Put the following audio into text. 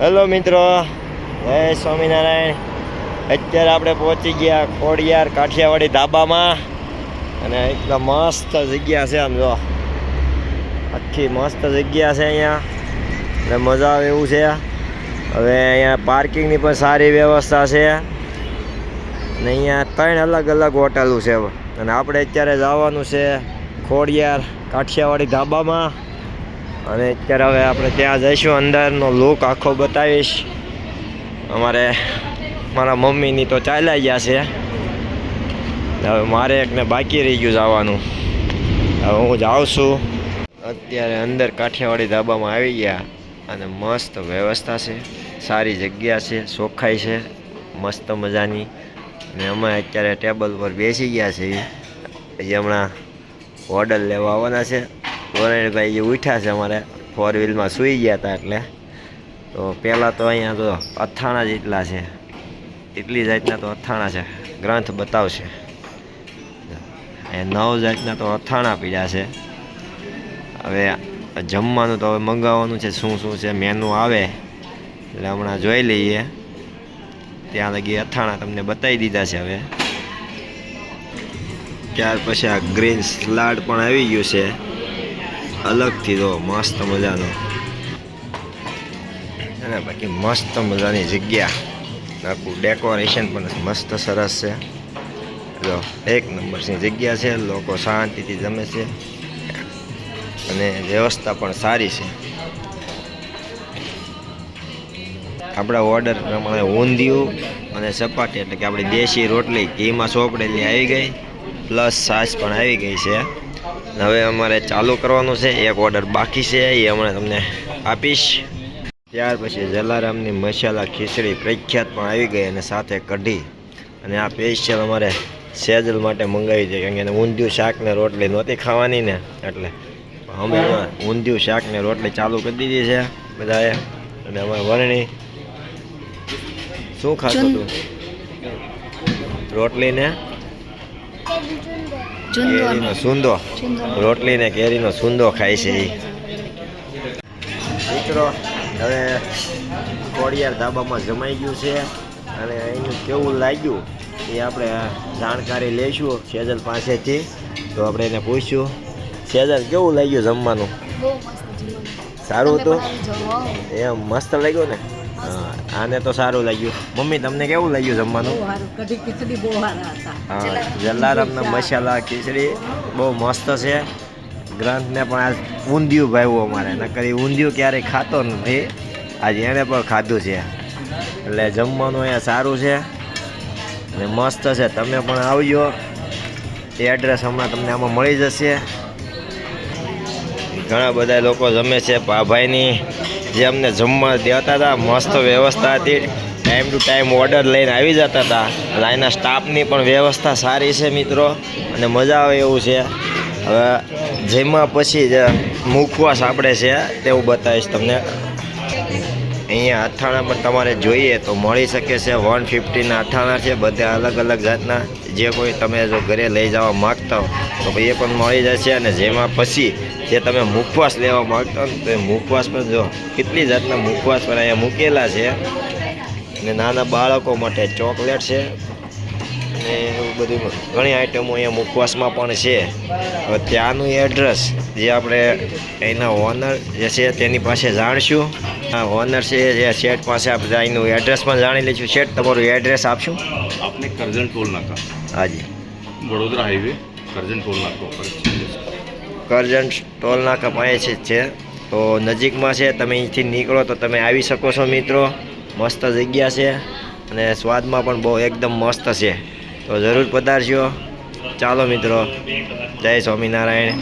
Hello મિત્રો, જય સ્વામિનારાયણ. અત્યારે આપણે પહોંચી ગયા ખોડિયાર કાઠિયાવાડી ધાબામાં. અને એકદમ મસ્ત જગ્યા છે આમ જો. આખી મસ્ત જગ્યા છે અહીંયા. અને મજા આવે એવું છે. હવે અહીંયા પાર્કિંગની પણ સારી વ્યવસ્થા છે. અને અહીંયા ત્રણ અલગ અલગ હોટલો છે. અને આપણે અત્યારે જવાનું છે ખોડિયાર કાઠિયાવાડી ધાબામાં. અને અત્યારે હવે આપણે ત્યાં જઈશું, અંદરનો લુક આખો બતાવીશ. અમારે મારા મમ્મીની તો ચાલ્યા ગયા છે. હવે મારે એકને બાકી રહી ગયું જવાનું. હવે હું જાઉં છું. અત્યારે અંદર કાઠિયાવાડી ધાબામાં આવી ગયા અને મસ્ત વ્યવસ્થા છે. સારી જગ્યા છે, ચોખ્ખાઈ છે, મસ્ત મજાની. અને અમે અત્યારે ટેબલ પર બેસી ગયા છીએ. હમણાં ઓર્ડર લેવા આવવાના છે. વરણભાઈ જે ઉઠ્યા છે અમારે ફોર વ્હીલમાં સૂઈ ગયા હતા એટલે. તો પહેલાં તો અહીંયા તો અથાણા જેટલા છે, એટલી જાતના તો અથાણા છે. ગ્રંથ બતાવશે. અહીંયા નવ જાતના તો અથાણા પીડ્યા છે. હવે જમવાનું તો હવે મંગાવવાનું છે, શું શું છે મેનુ આવે. એટલે હમણાં જોઈ લઈએ. ત્યાં લગી અથાણા તમને બતાવી દીધા છે હવે. ત્યાર પછી આ ગ્રીન સલાડ પણ આવી ગયું છે. અલગથી તો મસ્ત મજાનો. અને બાકી મસ્ત મજાની જગ્યા. આખું ડેકોરેશન પણ મસ્ત સરસ છે. જો એક નંબરની જગ્યા છે, લોકો શાંતિથી જમે છે. અને વ્યવસ્થા પણ સારી છે. આપણા ઓર્ડર પ્રમાણે ઊંધિયું અને ચપાટી, એટલે કે આપણી દેશી રોટલી, ઘીમાં સોપડેલી આવી ગઈ પ્લસ છાશ પણ આવી ગઈ છે. હવે અમારે ચાલુ કરવાનું છે એક ઓર્ડર બાકી છે એ હમણાં તમને આપીશ. ત્યાર પછી જલારામની મસાલા ખીચડી પ્રખ્યાત પણ આવી ગઈ અને સાથે કઢી. અને આ સ્પેશિયલ અમારે સેજલ માટે મંગાવી છે કારણ કે એને ઊંધિયું શાક ને રોટલી નહોતી ખાવાની ને એટલે અમે ઊંધિયું શાક ને રોટલી ચાલુ કરી દીધી છે બધાએ. અને અમારે વરણી. શું ખાતું તું? રોટલી ને કેરીનો સુંદો. રોટલી ને કેરીનો સુંદો ખાય છે એ મિત્રો હવે કોડિયાર ધાબામાં જમાઈ ગયું છે અને એનું કેવું લાગ્યું એ આપણે જાણકારી લઈશું સેજલ પાસેથી. તો આપણે એને પૂછ્યું સેજલ કેવું લાગ્યું જમવાનું? સારું હતું. એમ મસ્ત લાગ્યું ને? આને તો સારું લાગ્યું. મમ્મી તમને કેવું લાગ્યું જમવાનું? કઢી ખીચડી બહુ સારા હતા. હા જલારામના મસાલા ખીચડી બહુ મસ્ત છે. ગ્રંથને પણ આ ઊંધિયું ભાવ્યું અમારે. નકર ઈ ઊંધિયું ક્યારેય ખાતો નથી. આજે એણે પણ ખાધું છે. એટલે જમવાનું અહીંયા સારું છે. અને મસ્ત છે. તમે પણ આવજો. એ એડ્રેસ હમણાં તમને આમાં મળી જશે. ઘણા બધા લોકો જમે છે ભાભાઈની જે અમને જમવા દેતા હતા મસ્ત વ્યવસ્થા હતી. ટાઈમ ટુ ટાઈમ ઓર્ડર લઈને આવી જતા હતા એટલે એના સ્ટાફની પણ વ્યવસ્થા સારી છે મિત્રો. અને મજા આવે એવું છે. હવે જેમાં પછી જે મુખવાસ આપણે છે, તેવું બતાવીશ તમને. અહીંયા અથાણા પણ તમારે જોઈએ તો મળી શકે છે. વન ફિફ્ટીના અથાણા છે, બધા અલગ અલગ જાતના. જે કોઈ તમે જો ઘરે લઈ જવા માગતા હો તો ભાઈ એ પણ મળી જશે અને જેમાં પછી જે તમે મુખવાસ લેવા માગતા હો ને તો એ મુખવાસ પણ જો કેટલી જાતના મુખવાસ પણ અહીંયા મૂકેલા છે. અને નાના બાળકો માટે ચોકલેટ છે. અને એવું બધું ઘણી આઈટમો અહીંયા મુખવાસમાં પણ છે. હવે ત્યાંનું એડ્રેસ જે આપણે એના ઓનર જે છે તેની પાસે જાણશું. ઓનર છે જે શેઠ પાસે આપણે અહીંનું એડ્રેસ પણ જાણી લઈશું શેઠ તમારું એડ્રેસ આપશું? આપને કરજણ ટોલ નાકા. હાજી વડોદરા હાઈવે. કરજણ ટોલ નાકા. કરજણ ટોલ નાકા પાસે જ છે. તો નજીકમાં છે, તમે અહીંથી નીકળો તો તમે આવી શકો છો મિત્રો. મસ્ત જગ્યા છે અને સ્વાદમાં પણ બહુ એકદમ મસ્ત છે. તો જરૂર પધારજો. ચાલો મિત્રો. જય સ્વામિનારાયણ.